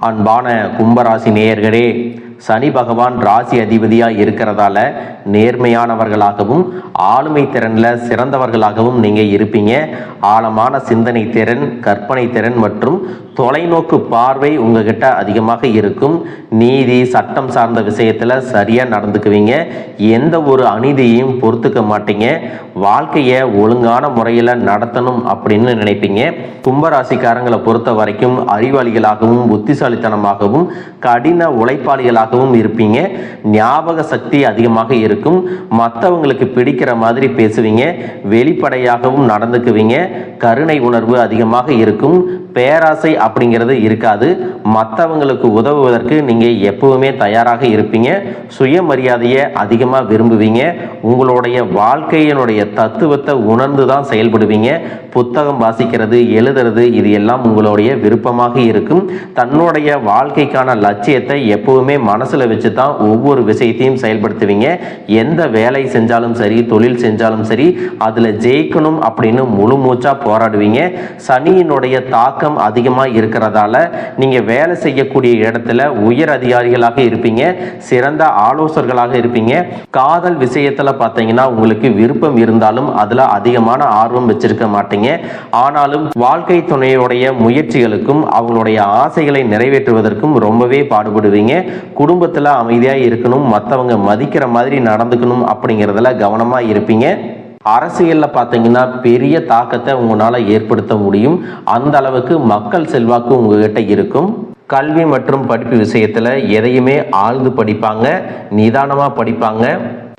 அன்பான கும்பராசி நேயர்களே சனி பகவான் ராசி அதிபதியாக இருக்கிறதால நேர்மையானவர்களாகவும் ஆளுமை திறனில் சிறந்தவர்களாகவும் நீங்கள் இருப்பீங்க. ஆழமான சிந்தனை திறன் கற்பனை திறன் மற்றும் தொலைநோக்கு பார்வை உங்ககிட்ட அதிகமாக இருக்கும். நீதி சட்டம் சார்ந்த விஷயத்தில் சரியாக நடந்துக்குவீங்க. எந்த ஒரு அநீதியையும் பொறுத்துக்க மாட்டீங்க. வாழ்க்கையை ஒழுங்கான முறையில் நடத்தணும் அப்படின்னு நினைப்பீங்க. கும்பராசிக்காரங்களை பொறுத்த வரைக்கும் அறிவாளிகளாகவும் புத்திசாலித்தனமாகவும் கடின உழைப்பாளிகளாக உழைப்பாளிகளாகவும் இருப்பீங்க. ஞாபக சக்தி அதிகமாக இருக்கும். மற்றவங்களுக்கு பிடிக்கிற மாதிரி பேசுவீங்க. வெளிப்படையாகவும் நடந்துக்குவீங்க. கருணை உணர்வு அதிகமாக இருக்கும். பேராசை அப்படிங்கிறது இருக்காது. மற்றவங்களுக்கு உதவுவதற்கு நீங்கள் எப்பவுமே தயாராக இருப்பீங்க. சுயமரியாதையை அதிகமாக விரும்புவீங்க. உங்களுடைய வாழ்க்கையினுடைய தத்துவத்தை உணர்ந்து தான் செயல்படுவீங்க. புத்தகம் வாசிக்கிறது எழுதுறது இது எல்லாம் உங்களுடைய விருப்பமாக இருக்கும். தன்னுடைய வாழ்க்கைக்கான லட்சியத்தை எப்பவுமே மனசில் வச்சு தான் ஒவ்வொரு விஷயத்தையும் செயல்படுத்துவீங்க. எந்த வேலை செஞ்சாலும் சரி தொழில் செஞ்சாலும் சரி அதில் ஜெயிக்கணும் அப்படின்னு முழு மூச்சாக போராடுவீங்க. சனியினுடைய தாக்கம் அதிகமாக இருக்கிறதால நீங்கள் வேலை செய்யக்கூடிய இடத்துல உயர் அதிகாரிகளாக இருப்பீங்க சிறந்த ஆலோசகர்களாக இருப்பீங்க. காதல் விஷயத்தில் பார்த்தீங்கன்னா உங்களுக்கு விருப்பம் இருந்தாலும் அதில் அதிகமான ஆர்வம் வச்சிருக்க மாட்டீங்க. ஆனாலும் வாழ்க்கை துணையுடைய முயற்சிகளுக்கும் அவங்களுடைய ஆசைகளை நிறைவேற்றுவதற்கும் ரொம்பவே பாடுபடுவீங்க. குடும்பத்தில் அமைதியாக இருக்கணும் மற்றவங்க மதிக்கிற மாதிரி நடந்துக்கணும் அப்படிங்கிறதுல கவனமாக இருப்பீங்க. அரசியலில் பார்த்தீங்கன்னா பெரிய தாக்கத்தை உங்களால் ஏற்படுத்த முடியும். அந்த அளவுக்கு மக்கள் செல்வாக்கு உங்ககிட்ட இருக்கும். கல்வி மற்றும் படிப்பு விஷயத்தில் எதையுமே ஆழ்ந்து படிப்பாங்க நிதானமாக படிப்பாங்க.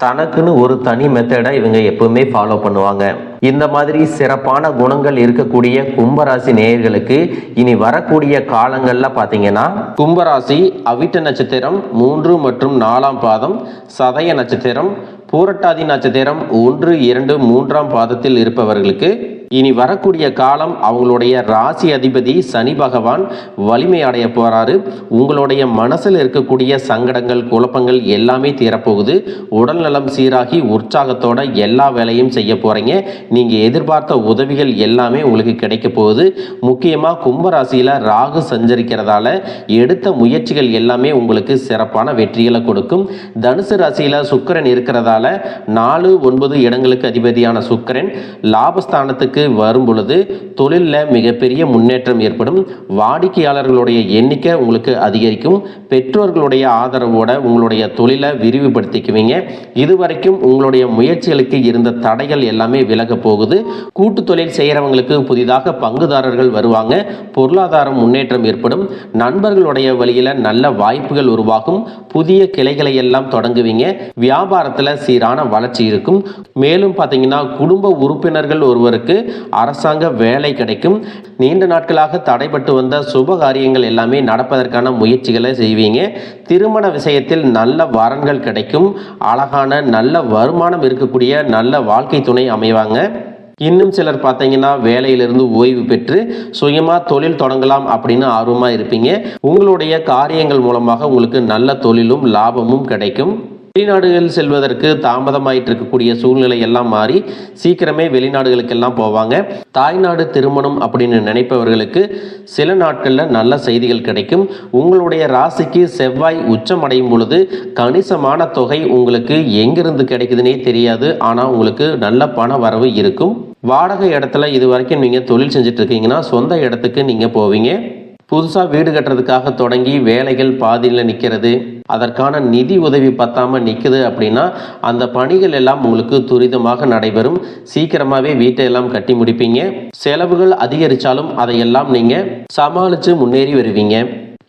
தனக்குன்னு ஒரு தனி மெத்தடை இவங்க எப்பவுமே ஃபாலோ பண்ணுவாங்க. இந்த மாதிரி சிறப்பான குணங்கள் இருக்கக்கூடிய கும்பராசி நேயர்களுக்கு இனி வரக்கூடிய காலங்களில் பார்த்தீங்கன்னா கும்பராசி அவிட்ட நட்சத்திரம் மூன்று மற்றும் நாலாம் பாதம் சதய நட்சத்திரம் பூரட்டாதி நட்சத்திரம் ஒன்று இரண்டு மூன்றாம் பாதத்தில் இருப்பவர்களுக்கு இனி வரக்கூடிய காலம் அவங்களுடைய ராசி அதிபதி சனி பகவான் வலிமை அடைய போறாரு. உங்களுடைய மனசில் இருக்கக்கூடிய சங்கடங்கள் குழப்பங்கள் எல்லாமே தீரப்போகுது. உடல்நலம் சீராகி உற்சாகத்தோட எல்லா வேலையும் செய்ய போறீங்க. நீங்க எதிர்பார்த்த உதவிகள் எல்லாமே உங்களுக்கு கிடைக்க போகுது. முக்கியமா கும்பராசியில ராகு சஞ்சரிக்கிறதால எடுத்த முயற்சிகள் எல்லாமே உங்களுக்கு சிறப்பான வெற்றிகளை கொடுக்கும். தனுசு ராசியில சுக்கிரன் இருக்கிறதால நாலு ஒன்பது இடங்களுக்கு அதிபதியான சுக்கரன் லாபஸ்தானத்துக்கு வரும் பொழுது தொழிலில் மிகப்பெரிய முன்னேற்றம் ஏற்படும். வாடிக்கையாளர்களுடைய எண்ணிக்கை உங்களுக்கு அதிகரிக்கும். பெற்றோர்களுடைய ஆதரவோட உங்களுடைய தொழிலை விரிவுபடுத்திக்குவீங்க. இதுவரைக்கும் உங்களுடைய முயற்சிகளுக்கு இருந்த தடைகள் எல்லாமே விலக போகுது. கூட்டு தொழில் செய்கிறவங்களுக்கு புதிதாக பங்குதாரர்கள் வருவாங்க. பொருளாதாரம் முன்னேற்றம் ஏற்படும். நண்பர்களுடைய வழியில் நல்ல வாய்ப்புகள் உருவாகும். புதிய கிளைகளை எல்லாம் தொடங்குவீங்க. வியாபாரத்தில் சீரான வளர்ச்சி இருக்கும். மேலும் பார்த்தீங்கன்னா குடும்ப உறுப்பினர்கள் ஒருவருக்கு அரசாங்க வேலை கிடைக்கும். நீண்ட நாட்களாக தடைபட்டு வந்த சுப காரியங்கள் எல்லாமே நடப்பதற்கான முயற்சிகளை செய்வீங்க. திருமண விஷயத்தில் நல்ல வரன்கள் கிடைக்கும். அழகான நல்ல வருமானம் இருக்கக்கூடிய நல்ல வாழ்க்கை துணை அமைவாங்க. இன்னும் சிலர் பார்த்தீங்கன்னா வேலையிலிருந்து ஓய்வு பெற்று சுயமாக தொழில் தொடங்கலாம் அப்படின்னு ஆர்வமாக இருப்பீங்க. உங்களுடைய காரியங்கள் மூலமாக உங்களுக்கு நல்ல தொழிலும் லாபமும் கிடைக்கும். வெளிநாடுகள் செல்வதற்கு தாமதமாயிட்டு இருக்கக்கூடிய சூழ்நிலை எல்லாம் மாறி சீக்கிரமே வெளிநாடுகளுக்கெல்லாம் போவாங்க. தாய்நாடு திருமணம் அப்படின்னு நினைப்பவர்களுக்கு சில நாட்களில் நல்ல செய்திகள் கிடைக்கும். உங்களுடைய ராசிக்கு செவ்வாய் உச்சம் அடையும் பொழுது கணிசமான தொகை உங்களுக்கு எங்கிருந்து கிடைக்குதுன்னே தெரியாது. ஆனால் உங்களுக்கு நல்ல பண வரவு இருக்கும். வாடகை இடத்துல இது வரைக்கும் நீங்கள் தொழில் செஞ்சுட்டு இருக்கீங்கன்னா சொந்த இடத்துக்கு நீங்கள் போவீங்க. புதுசாக வீடு கட்டுறதுக்காக தொடங்கி வேலைகள் பாதியில் நிற்கிறது அதற்கான நிதி உதவி பத்தாமல் நிற்குது அப்படின்னா அந்த பணிகள் எல்லாம் உங்களுக்கு துரிதமாக நடைபெறும். சீக்கிரமாகவே வீட்டை எல்லாம் கட்டி முடிப்பீங்க. செலவுகள் அதிகரித்தாலும் அதையெல்லாம் நீங்கள் சமாளித்து முன்னேறி வருவீங்க.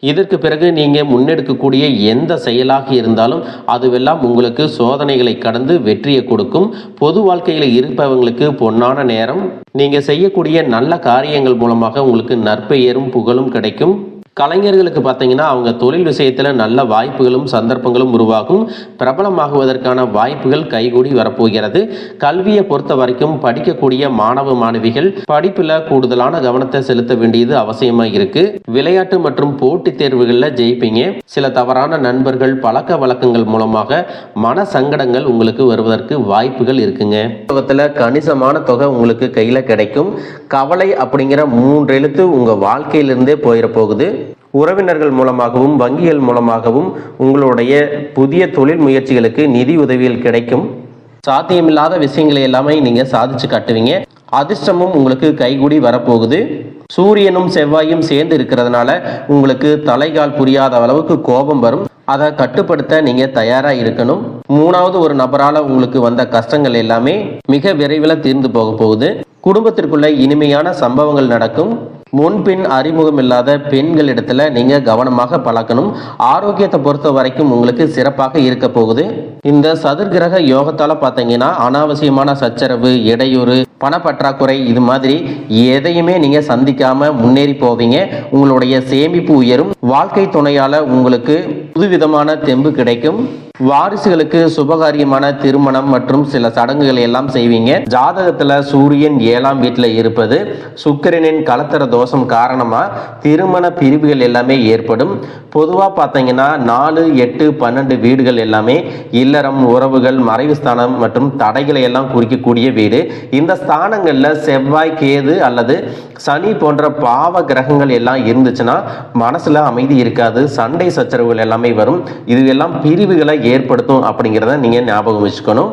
இதற்கு பிறகு நீங்கள் முன்னெடுக்கக்கூடிய எந்த செயலாக இருந்தாலும் அதுவெல்லாம் உங்களுக்கு சோதனைகளை கடந்து வெற்றியை கொடுக்கும். பொது வாழ்க்கையில் இருப்பவங்களுக்கு பொன்னான நேரம். நீங்கள் செய்யக்கூடிய நல்ல காரியங்கள் மூலமாக உங்களுக்கு நற்பெயரும் புகழும் கிடைக்கும். கலைஞர்களுக்கு பார்த்தீங்கன்னா அவங்க தொழில் விஷயத்தில் நல்ல வாய்ப்புகளும் சந்தர்ப்பங்களும் உருவாகும். பிரபலமாகுவதற்கான வாய்ப்புகள் கைகூடி வரப்போகிறது. கல்வியை பொறுத்த வரைக்கும் படிக்கக்கூடிய மாணவ மாணவிகள் படிப்பில் கூடுதலான கவனத்தை செலுத்த வேண்டியது அவசியமாக இருக்கு. விளையாட்டு மற்றும் போட்டித் தேர்வுகளில் ஜெயிப்பீங்க. சில தவறான நண்பர்கள் பழக்க வழக்கங்கள் மூலமாக மன சங்கடங்கள் உங்களுக்கு வருவதற்கு வாய்ப்புகள் இருக்குங்க. உலகத்தில் கணிசமான தொகை உங்களுக்கு கையில் கிடைக்கும். கவலை அப்படிங்கிற மூன்று எழுத்து உங்கள் வாழ்க்கையிலிருந்தே போயிட போகுது உறவினர்கள் மூலமாகவும் வங்கிகள் மூலமாகவும் உங்களுடைய புதிய தொழில் முயற்சிகளுக்கு நிதி உதவிகள் கிடைக்கும். சாத்தியமில்லாத விஷயங்களை எல்லாமே நீங்க சாதிச்சு காட்டுவீங்க. அதிர்ஷ்டமும் உங்களுக்கு கைகூடி வரப்போகுது. சூரியனும் செவ்வாயும் சேர்ந்து இருக்கிறதுனால உங்களுக்கு தலைகால் புரியாத அளவுக்கு கோபம் வரும். அதை கட்டுப்படுத்த நீங்க தயாரா இருக்கணும். மூணாவது ஒரு நபரால உங்களுக்கு வந்த கஷ்டங்கள் எல்லாமே மிக விரைவில் தீர்ந்து போக போகுது. குடும்பத்திற்குள்ள இனிமையான சம்பவங்கள் நடக்கும். முன்பின் அறிமுகம் இல்லாத பெண்களிடத்துல நீங்க கவனமாக பழக்கணும். ஆரோக்கியத்தை பொறுத்த வரைக்கும் உங்களுக்கு சிறப்பாக இருக்க போகுது. இந்த சதுர்கிரக யோகத்தால பார்த்தீங்கன்னா அனாவசியமான சச்சரவு இடையூறு பணப்பற்றாக்குறை இது மாதிரி எதையுமே நீங்க சந்திக்காம முன்னேறி போவீங்க. உங்களுடைய சேமிப்பு உயரும். வாழ்க்கை துணையால உங்களுக்கு புதுவிதமான தெம்பு கிடைக்கும். வாரிசுகளுக்கு சுபகாரியமான திருமணம் மற்றும் சில சடங்குகளை எல்லாம் செய்வீங்க. ஜாதகத்துல சூரியன் ஏழாம் வீட்டில் இருப்பது சுக்கிரனின் கலத்தர தோஷம் காரணமா திருமண பிரிவுகள் எல்லாமே ஏற்படும். பொதுவா பார்த்தீங்கன்னா நாலு எட்டு பன்னெண்டு வீடுகள் எல்லாமே இல்லறம் உறவுகள் மறைவு ஸ்தானம் மற்றும் தடைகளை எல்லாம் குறிக்கக்கூடிய வீடு. இந்த ஸ்தானங்கள்ல செவ்வாய் கேது அல்லது சனி போன்ற பாவ கிரகங்கள் எல்லாம் இருந்துச்சுன்னா மனசுல அமைதி இருக்காது சண்டை சச்சரவுகள் எல்லாமே வரும். இது எல்லாம் பிரிவுகளை ஏற்படுத்தும் அப்படிங்கிறத நீங்க ஞாபகம் வச்சுக்கணும்.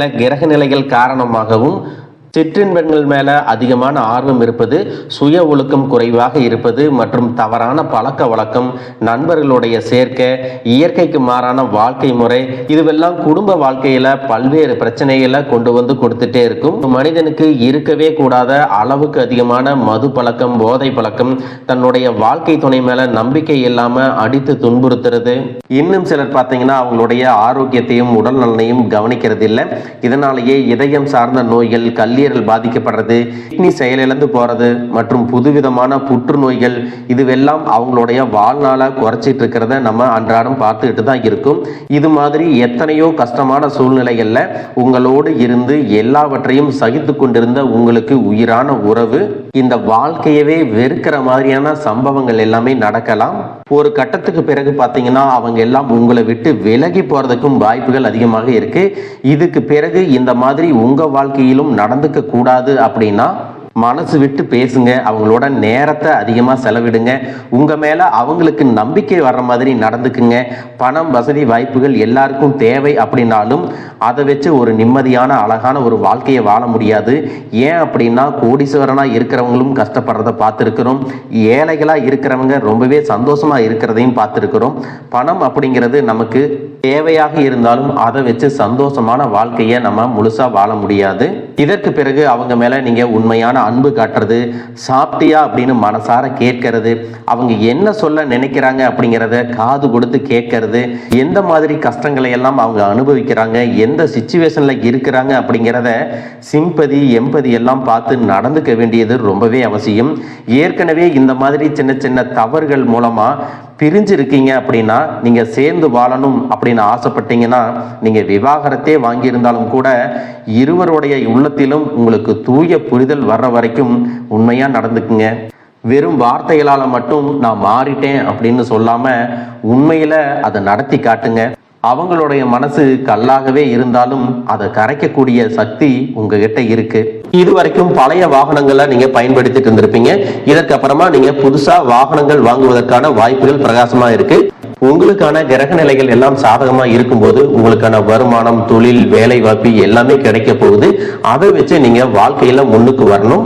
கிரக நிலைகள் காரணமாகவும் சிற்றின்பங்கள் மேல அதிகமான ஆர்வம் இருப்பது சுய ஒழுக்கம் குறைவாக இருப்பது மற்றும் தவறான பழக்க வழக்கம் நண்பர்களுடைய சேர்க்கை இயற்கைக்கு மாறான வாழ்க்கை முறை இதுவெல்லாம் குடும்ப வாழ்க்கையில பல்வேறு பிரச்சனைகளை கொண்டு வந்து கொடுத்துட்டே இருக்கும். மனிதனுக்கு இருக்கவே கூடாத அளவுக்கு அதிகமான மது பழக்கம் போதை பழக்கம் தன்னுடைய வாழ்க்கை துணை மேல நம்பிக்கை இல்லாம அடித்து துன்புறுத்துறது. இன்னும் சிலர் பார்த்தீங்கன்னா அவங்களுடைய ஆரோக்கியத்தையும் உடல் நலனையும் கவனிக்கிறது இல்லை இதனாலேயே இதயம் சார்ந்த நோய்கள் கல்லீரல் பாதிக்கப்படுறது கிட்னி செயலிழந்து போறது மற்றும் புதுவிதமான புற்றுநோய்கள் இதுவெல்லாம் அவங்களுடைய வாழ்நாளை குறைச்சிட்டு இருக்கிறத நம்ம அன்றாடம் பார்த்துக்கிட்டு தான் இருக்கும். இது மாதிரி எத்தனையோ கஷ்டமான சூழ்நிலைகள்ல உங்களோடு இருந்து எல்லாவற்றையும் சகித்து கொண்டிருந்த உங்களுக்கு உயிரான உறவு இந்த வாழ்க்கையவே வெறுக்கிற மாதிரியான சம்பவங்கள் எல்லாமே நடக்கலாம். ஒரு கட்டத்துக்கு பிறகு பார்த்தீங்கன்னா அவங்க எல்லாம் உங்களை விட்டு விலகி போறதுக்கும் வாய்ப்புகள் அதிகமாக இருக்கு. இதுக்கு பிறகு இந்த மாதிரி உங்க வாழ்க்கையிலும் நடந்து நடந்துக்க கூடாது அப்படின்னா மனசு விட்டு பேசுங்க. அவங்களோட நேரத்தை அதிகமாக செலவிடுங்க. உங்க மேல அவங்களுக்கு நம்பிக்கை வர்ற மாதிரி நடந்துக்குங்க. பணம் வசதி வாய்ப்புகள் எல்லாருக்கும் தேவை அப்படின்னாலும் அதை வச்சு ஒரு நிம்மதியான அழகான ஒரு வாழ்க்கையை வாழ முடியாது. ஏன் அப்படின்னா கோடீஸ்வரனா இருக்கிறவங்களும் கஷ்டப்படுறத பார்த்துருக்கிறோம். ஏழைகளா இருக்கிறவங்க ரொம்பவே சந்தோஷமா இருக்கிறதையும் பார்த்துருக்கிறோம். பணம் அப்படிங்கிறது நமக்கு தேவையாக இருந்தாலும் அதை வச்சு சந்தோஷமான வாழ்க்கையை நம்ம முழுசா வாழ முடியாது. இதற்கு பிறகு அவங்க மேல நீங்க உண்மையான அன்பு காட்டுறது சாப்பிட்டியா அப்படின்னு மனசார கேட்கறது அவங்க என்ன சொல்ல நினைக்கிறாங்க அப்படிங்கிறத காது கொடுத்து கேட்கறது எந்த மாதிரி கஷ்டங்களை எல்லாம் அவங்க அனுபவிக்கிறாங்க எந்த சுச்சுவேஷனில் இருக்கிறாங்க அப்படிங்கிறத சிம்பதி எம்பதி எல்லாம் பார்த்து நடந்துக்க வேண்டியது ரொம்பவே அவசியம். ஏற்கனவே இந்த மாதிரி சின்ன சின்ன தவறுகள் மூலமா பிரிஞ்சு இருக்கீங்க அப்படின்னா நீங்க சேர்ந்து வாழணும் அப்படின்னு ஆசைப்பட்டீங்கன்னா நீங்க விவாகரத்தே வாங்கியிருந்தாலும் கூட இருவருடைய உள்ளத்திலும் உங்களுக்கு தூய புரிதல் வர்ற வரைக்கும் உண்மையா நடந்துக்குங்க. வெறும் வார்த்தைகளால மட்டும் நான் மாறிட்டேன் அப்படின்னு சொல்லாம உண்மையில அதை நடத்தி காட்டுங்க. அவங்களுடைய மனசு கல்லாகவே இருந்தாலும் அதை கரைக்கக்கூடிய சக்தி உங்ககிட்ட இருக்கு. இது வரைக்கும் பழைய வாகனங்களை நீங்க பயன்படுத்திட்டு இருந்திருப்பீங்க. இதற்கப்புறமா நீங்க புதுசா வாகனங்கள் வாங்குவதற்கான வாய்ப்புகள் பிரகாசமா இருக்கு. உங்களுக்கான கிரக நிலைகள் எல்லாம் சாதகமா இருக்கும்போது உங்களுக்கான வருமானம் தொழில் வேலை வாய்ப்பு எல்லாமே கிடைக்க போகுது. அதை வச்சு நீங்க வாழ்க்கையில முன்னுக்கு வரணும்.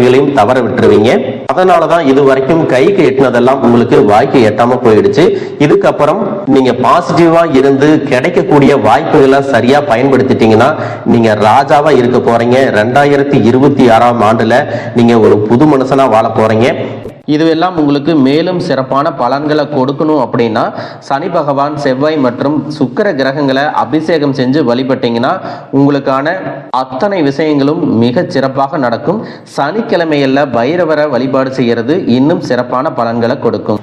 வாய்ப்புகளையும் தவற விட்டுருவீங்க. அதனால தான் இது வரைக்கும் கைக்கு எட்டினதெல்லாம் உங்களுக்கு வாய்க்கு எட்டாம போயிடுச்சு. இதுக்கப்புறம் நீங்க பாசிட்டிவா இருந்து கிடைக்கக்கூடிய வாய்ப்புகளை சரியா பயன்படுத்திட்டீங்கன்னா நீங்க ராஜாவா இருக்க போறீங்க. ரெண்டாயிரத்தி இருபத்தி ஆறாம் ஆண்டுல நீங்க ஒரு புது மனுஷனா வாழ போறீங்க. இதுவெல்லாம் உங்களுக்கு மேலும் சிறப்பான பலன்களை கொடுக்கணும் அப்படின்னா சனி பகவான் செவ்வாய் மற்றும் சுக்கர கிரகங்களை அபிஷேகம் செஞ்சு வழிபட்டீங்கன்னா உங்களுக்கான அத்தனை விஷயங்களும் மிக சிறப்பாக நடக்கும். சனிக்கிழமையில் பைரவரை வழிபாடு செய்கிறது. இன்னும் சிறப்பான பலன்களை கொடுக்கும்.